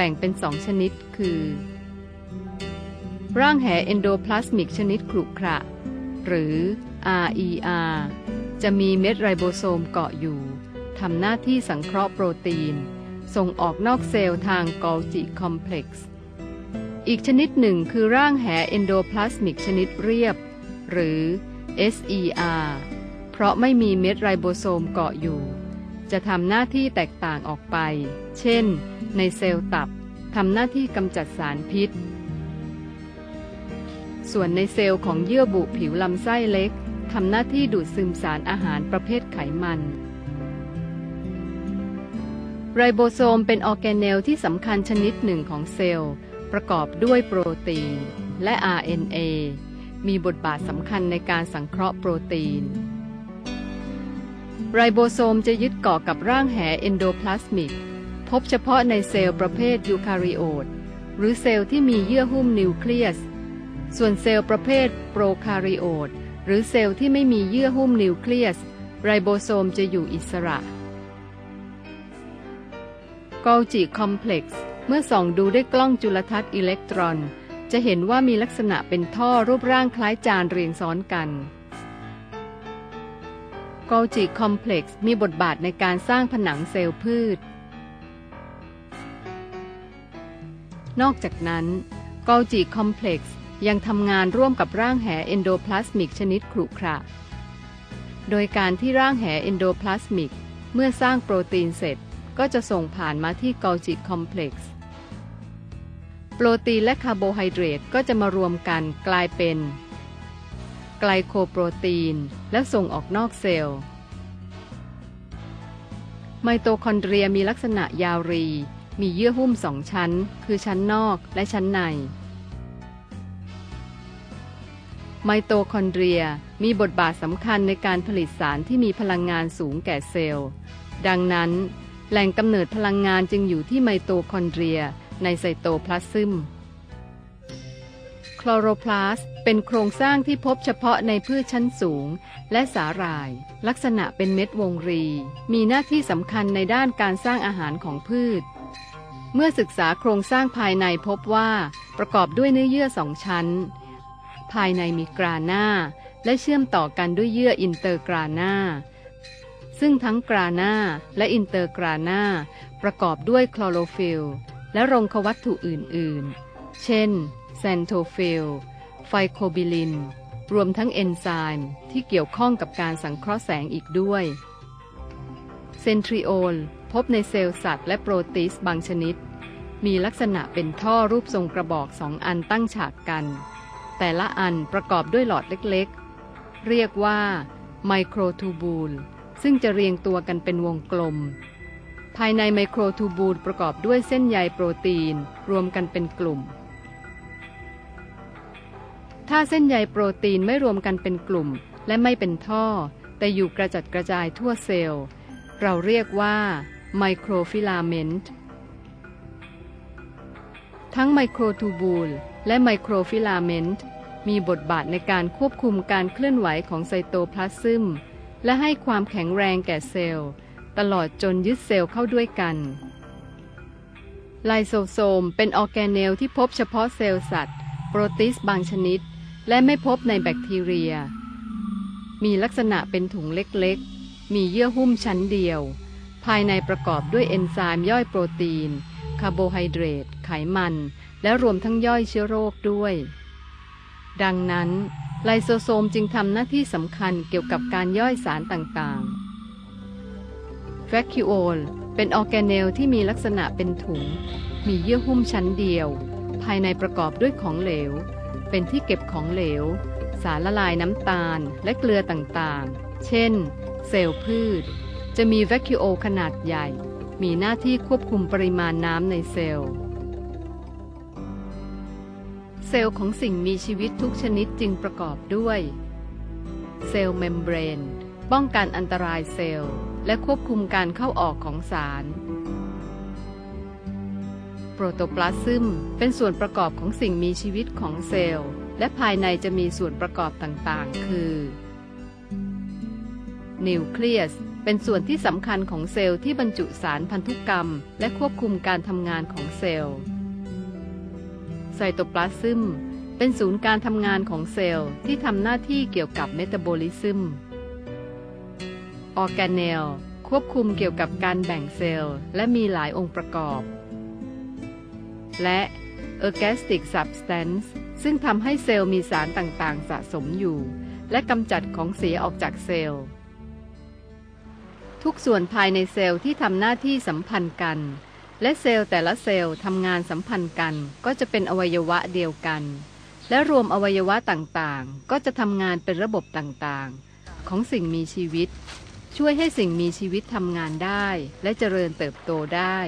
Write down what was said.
แบ่งเป็นสองชนิด คือ ร่างแหเอนโดพลาสมิกชนิดขรุขระ หรือ RER จะมีเม็ดไรโบโซมเกาะอยู่ทำหน้าที่สังเคราะห์โปรตีน ส่งออกนอกเซลล์ทางกอลจิคอมเพล็กซ์ อีกชนิดหนึ่งคือร่างแหเอนโดพลาสมิกชนิดเรียบ หรือ SER เพราะไม่มีเม็ดไรโบโซมเกาะอยู่ จะทำหน้าที่แตกต่างออกไป เช่น ในเซลล์ตับทำหน้าที่กำจัดสารพิษ ส่วนในเซลล์ของเยื่อบุผิวลำไส้เล็กทำหน้าที่ดูดซึมสารอาหารประเภทไขมันไรโบโซมเป็นออร์แกเนลที่สำคัญชนิดหนึ่งของเซลล์ ประกอบด้วยโปรตีน และ RNA มีบทบาทสำคัญในการสังเคราะห์โปรตีน ไรโบโซมจะยึดเกาะกับร่างแหเอนโดพลาสมิก พบเฉพาะในเซลล์ประเภทยูคาริโอตหรือเซลล์ที่มีเยื่อหุ้มนิวเคลียส ส่วนเซลล์ประเภทโปรคาริโอตหรือเซลล์ที่ไม่มีเยื่อหุ้มนิวเคลียส ไรโบโซมจะอยู่อิสระกอลจิคอมเพล็กซ์เมื่อส่องดูด้วยกล้องจุลทรรศน์อิเล็กตรอน จะเห็นว่ามีลักษณะเป็นท่อรูปร่างคล้ายจานเรียงซ้อนกันกอลจิคอมเพล็กซ์มีบทบาทในการสร้างผนังเซลล์พืช นอกจากนั้นกอลจิคอมเพล็กซ์ยังทำงานร่วมกับร่างแหเอนโดพลาสมิกชนิดขรุขระโดยการที่ร่างแหเอนโดพลาสมิกเมื่อสร้างโปรตีนเสร็จก็จะส่งผ่านมาที่กอลจิคอมเพล็กซ์โปรตีนและคาร์โบไฮเดรตก็จะมารวมกันกลายเป็น ไกลโคโปรตีน แล้วส่งออกนอกเซลล์ ไมโตคอนเดรียมีลักษณะยาวรี มีเยื่อหุ้มสองชั้น คือชั้นนอกและชั้นใน ไมโตคอนเดรียมีบทบาทสำคัญในการผลิตสารที่มีพลังงานสูงแก่เซลล์ ดังนั้น แหล่งกำเนิดพลังงานจึงอยู่ที่ไมโตคอนเดรียในไซโตพลาซึมคลอโรพลาสเป็นโครงสร้างที่พบเฉพาะในพืชชั้นสูง และสาหร่าย ลักษณะเป็นเม็ดวงรี มีหน้าที่สำคัญในด้านการสร้างอาหารของพืช เมื่อศึกษาโครงสร้างภายในพบว่าประกอบด้วยเนื้อเยื่อสองชั้น ภายในมีกราหน้า และเชื่อมต่อกันด้วยเยื่ออินเตอร์กราหน้า ซึ่งทั้งกราหน้าและอินเตอร์กราหน้า ประกอบด้วยคลอโรฟิลและรงควัตถุอื่นๆ เช่นแซนโทฟิลไฟโคบิลิน รวมทั้งเอนไซม์ที่เกี่ยวข้องกับการสังเคราะห์แสงอีกด้วย เซนทริโอล พบในเซลล์สัตว์และโปรตีสบางชนิด มีลักษณะเป็นท่อรูปทรงกระบอกสองอันตั้งฉากกัน แต่ละอันประกอบด้วยหลอดเล็กๆ เรียกว่าไมโครทูบูลซึ่งจะเรียงตัวกันเป็นวงกลม ภายในไมโครทูบูลประกอบด้วยเส้นใยโปรตีน รวมกันเป็นกลุ่ม ถ้าเส้นใยโปรตีนไม่รวมกันเป็นกลุ่ม และไม่เป็นท่อ แต่อยู่กระจัดกระจายทั่วเซลล์ เราเรียกว่า ไมโครฟิลาเมนต์ทั้งไมโครทูบูลและไมโครฟิลาเมนต์มีบทบาทในการควบคุมการเคลื่อนไหวของไซโตพลาซึมและให้ความแข็งแรงแก่เซลล์ ตลอดจนยึดเซลล์เข้าด้วยกัน ไลโซโซมเป็นออแกเนลที่พบเฉพาะเซลล์สัตว์ โปรตีสบางชนิด และไม่พบในแบคทีเรีย มีลักษณะเป็นถุงเล็กๆ มีเยื่อหุ้มชั้นเดียว ภายในประกอบด้วยเอนไซม์ย่อยโปรตีน คาร์โบไฮเดรต ไขมัน และรวมทั้งย่อยเชื้อโรคด้วย ดังนั้นไลโซโซมจึงทำหน้าที่สำคัญเกี่ยวกับการย่อยสารต่างๆแฟคิโอลเป็นออร์แกเนลที่มีลักษณะเป็นถุง มีเยื่อหุ้มชั้นเดียว ภายในประกอบด้วยของเหลว เป็นที่เก็บของเหลว สารละลายน้ำตาลและเกลือต่างๆ เช่น เซลล์พืช จะมีแวคิโอขนาดใหญ่ มีหน้าที่ควบคุมปริมาณน้ำในเซลล์ เซลล์ของสิ่งมีชีวิตทุกชนิดจึงประกอบด้วย เซลล์เมมเบรน ป้องกันอันตรายเซลล์ และควบคุมการเข้าออกของสารโปรโตปลาซึมเป็นส่วนประกอบของสิ่งมีชีวิตของเซลล์ และภายในจะมีส่วนประกอบต่าง ๆ คือ นิวเคลียส เป็นส่วนที่สำคัญของเซลล์ที่บรรจุสารพันธุกรรม และควบคุมการทำงานของเซลล์ไซโตพลาซึมเป็นศูนย์การทำงานของเซลล์ที่ทำหน้าที่เกี่ยวกับเมตาบอลิซึม ออร์แกเนลควบคุมเกี่ยวกับการแบ่งเซลล์และมีหลายองค์ประกอบ และ ergastic substance ซึ่งทำให้เซลล์มีสารต่างๆ สะสมอยู่ และกำจัดของเสียออกจากเซลล์ ทุกส่วนภายในเซลล์ที่ทำหน้าที่สัมพันธ์กัน และเซลล์แต่ละเซลล์ทำงานสัมพันธ์กัน ก็จะเป็นอวัยวะเดียวกัน และรวมอวัยวะต่างๆ ก็จะทำงานเป็นระบบต่างๆ ของสิ่งมีชีวิต ช่วยให้สิ่งมีชีวิตทำงานได้ และเจริญเติบโตได้